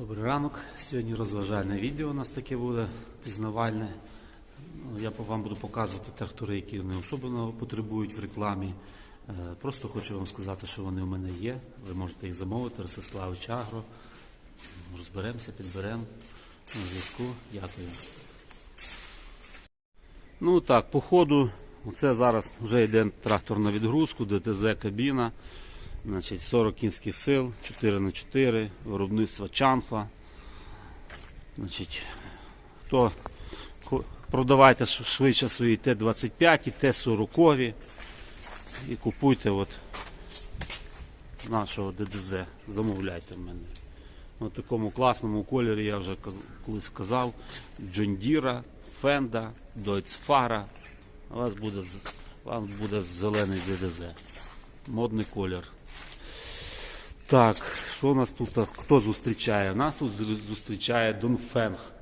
Добрий ранок. Сьогодні розважальне відео у нас таке буде пізнавальне. Ну, Я вам буду показувати трактори, які не особливо потребують в рекламі. Е, Просто хочу вам сказати, що вони у мене є. Ви можете їх замовити, Ростиславич Агро. Розберемося, підберемо на зв'язку. Дякую. Ну так, по ходу, це зараз вже йде трактор на відгрузку, ДТЗ кабіна. Значить, 40 кінських сил, 4 на 4 виробництво Чанфа. Значить, ко- продавайте швидше свої Т-25 і Т-40 і купуйте от нашого ДДЗ. Замовляйте в мене. У такому класному кольорі я вже колись казав. Джондіра, Фенда, Дойцфара. У вас буде, у вас буде зелений ДДЗ. Модний колір. Так, що нас тут? Хто зустрічає? Нас тут зустрічає Дунфенг.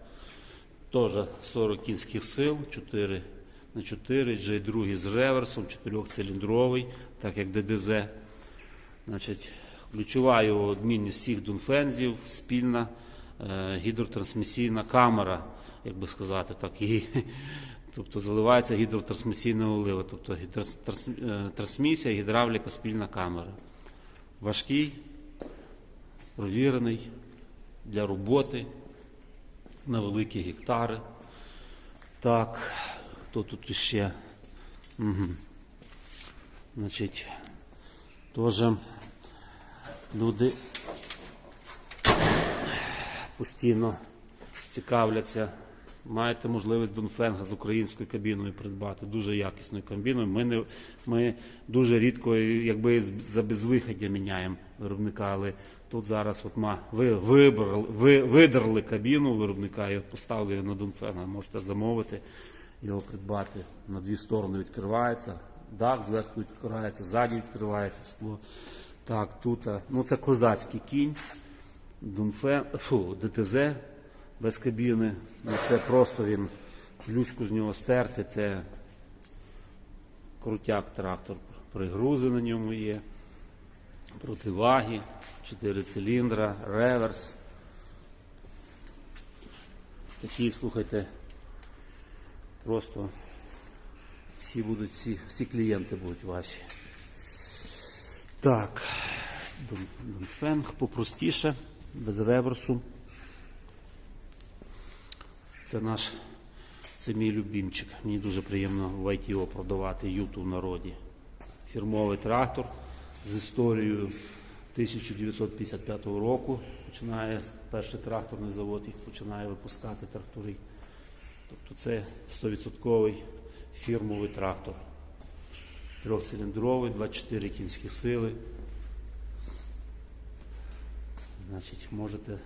Теж 40 кінських сил, 4 на 4, J2 з реверсом, 4-циліндровий, так як ДДЗ. Значить, ключова його відмінність всіх Дунфензів, спільна е, гідротрансмісійна камера, як би сказати, так і. Тобто заливається гідротрансмісійна олива, тобто гідро- трансм- е, трансмісія, гідравліка, спільна камера. Важкий, провірений для роботи на великі гектари. Так, хто тут ще? Угу. Значить, теж люди постійно цікавляться. Маєте можливість Донфенга з українською кабіною придбати, дуже якісною кабіною. Ми, не, ми дуже рідко якби за безвиходя міняємо виробника, але тут зараз от ма, ви, вибрали, ви видерли кабіну виробника і поставили його на Донфенга. Можете замовити, його придбати. На дві сторони відкривається, дах зверху відкривається, ззаді відкривається скло. Так, тут, ну це козацький кінь. Дунфен, фу, ДТЗ без кабіни. Ну, це просто він ключку з нього стерти. Це крутяк трактор. Пригрузи на ньому є. Противаги, 4 циліндра, реверс. Такі, слухайте, просто всі будуть, всі, всі клієнти будуть ваші. Так, Дунфенг попростіше, без реверсу. Це наш, це мій любімчик. Мені дуже приємно в ITO продавати юту в народі. Фірмовий трактор з історією 1955 року. Починає перший тракторний завод їх починає випускати трактори. Тобто це 100% фірмовий трактор. Трьохциліндровий, 24 кінські сили. Значить, можете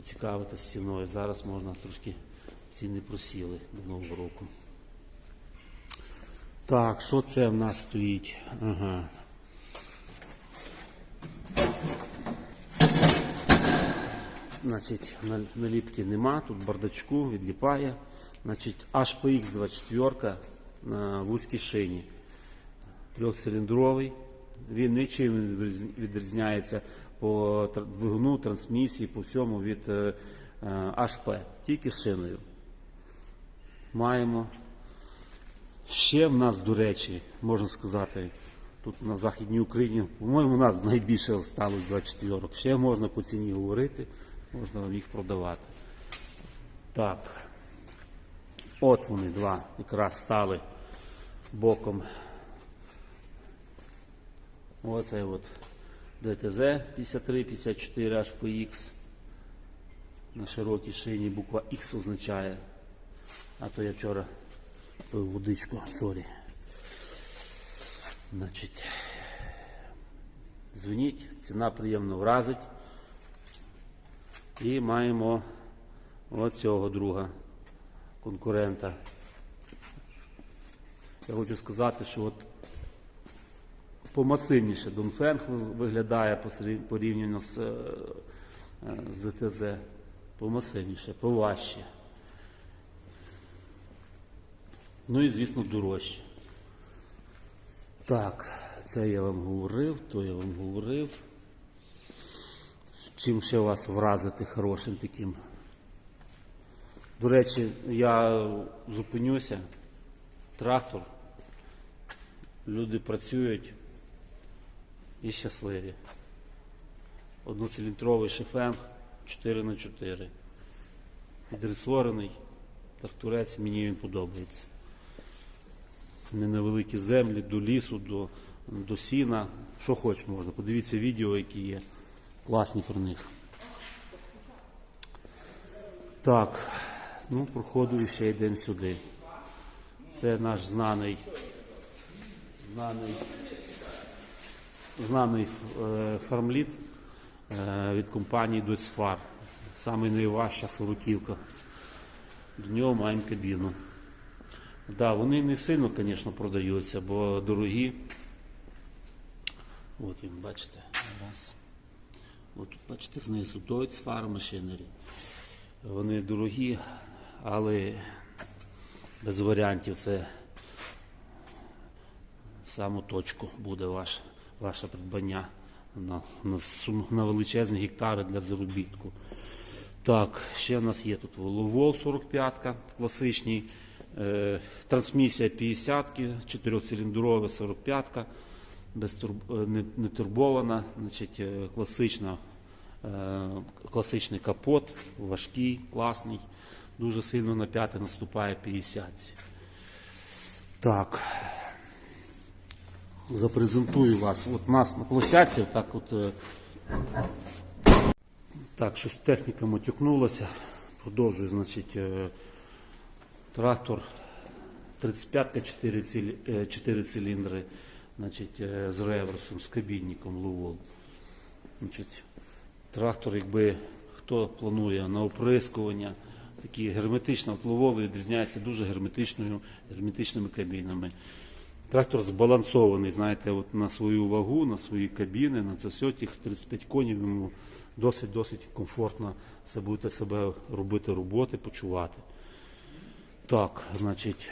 поцікавитися ціною. Зараз можна трошки ціни просіли до Нового року. Так, що це в нас стоїть? Ага. Значить, наліпки нема, тут бардачку відліпає. Значить, HPX 24 на вузькій шині. Трьохциліндровий. Він нічим відрізняється по двигуну, трансмісії, по всьому від е, е, HP, тільки шиною. Маємо. Ще в нас, до речі, можна сказати, тут на Західній Україні, по-моєму, у нас найбільше осталось 24 Ще можна по ціні говорити, можна їх продавати. Так. От вони два якраз стали боком. Оце от ДТЗ 53-54 HPX. На широкій шині буква X означає. А то я вчора пив водичку, сорі. Значить, дзвоніть, ціна приємно вразить. І маємо оцього друга конкурента. Я хочу сказати, що от помасивніше Донфенг виглядає порівняно з, е, з ДТЗ. Помасивніше, поважче. Ну і, звісно, дорожче. Так, це я вам говорив, то я вам говорив. чим ще вас вразити хорошим таким. До речі, я зупинюся. Трактор. Люди працюють і щасливі. Одноциліндровий шифенг 4 на 4 Підресорений. Тракторець, мені він подобається. Не на великі землі, до лісу, до, до сіна. Що хоч можна. Подивіться відео, які є. Класні про них. Так, ну, проходу ще йдемо сюди. Це наш знаний, знаний, знаний е, фармліт е, від компанії Доцфар. Саме найважча сороківка. До нього маємо кабіну. Да, вони не сильно, звісно, продаються, бо дорогі. От він, бачите, раз. От бачите, знизу Deutz Machinery. Вони дорогі, але без варіантів це саму точку буде ваш, ваше придбання на, на, на величезні гектари для заробітку. Так, ще в нас є тут Воловол 45-ка класичний, е, трансмісія 50-ки, 4-циліндрова 45 без турб- е, не, не турбована, значить, е, класична, е, класичний капот, важкий, класний, дуже сильно на п'яте наступає 50. Так. Запрезентую вас. От нас на площадці, так от. е, так, щось техніка матюкнулася. Продовжую, значить, е, трактор 35 4, цилі, 4 циліндри, значить, е, з реверсом, з кабінником Лувол. Значить, трактор, якби хто планує на оприскування, такі герметично от Лувол відрізняється дуже герметичною, герметичними кабінами. Трактор збалансований, знаєте, от на свою вагу, на свої кабіни, на це все, тих 35 конів йому досить-досить комфортно все будете себе робити роботи, почувати. Так, значить,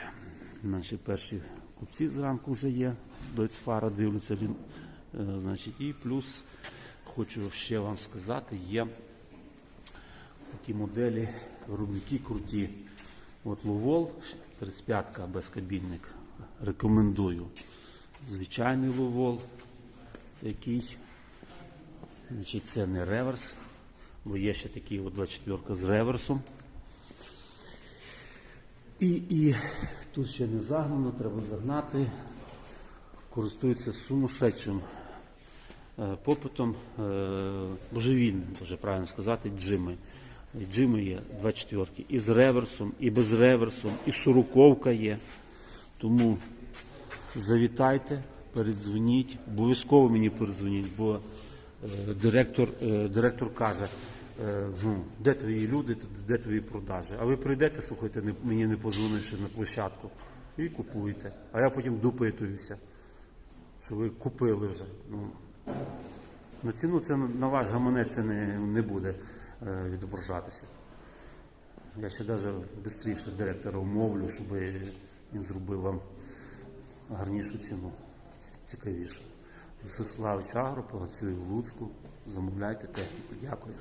наші перші купці зранку вже є, Дойцфара дивляться, е, значить, і плюс хочу ще вам сказати, є такі моделі, виробники круті. От Лувол, 35-ка безкабінник, рекомендую. Звичайний Лувол, це який, значить, це не реверс, бо є ще такі 24 з реверсом. І, і тут ще не загнано, треба загнати. Користуються сумасшедшим е, попитом, е, божевільним, вже правильно сказати, джими. Джими є 24 і з реверсом, і без реверсом, і сороковка є. Тому завітайте, передзвоніть, обов'язково мені передзвоніть, бо е, директор, е, директор каже, е, ну, де твої люди, де твої продажі. А ви прийдете, слухайте, мені не позвонивши на площадку, і купуєте. А я потім допитуюся, що ви купили вже. Ну, на ціну це на ваш гаманець це не, не буде відображатися. Я ще навіть швидше директора умовлю, щоб він зробив вам гарнішу ціну, цікавішу. Ростиславич Агро, працює в Луцьку. Замовляйте техніку. Дякую.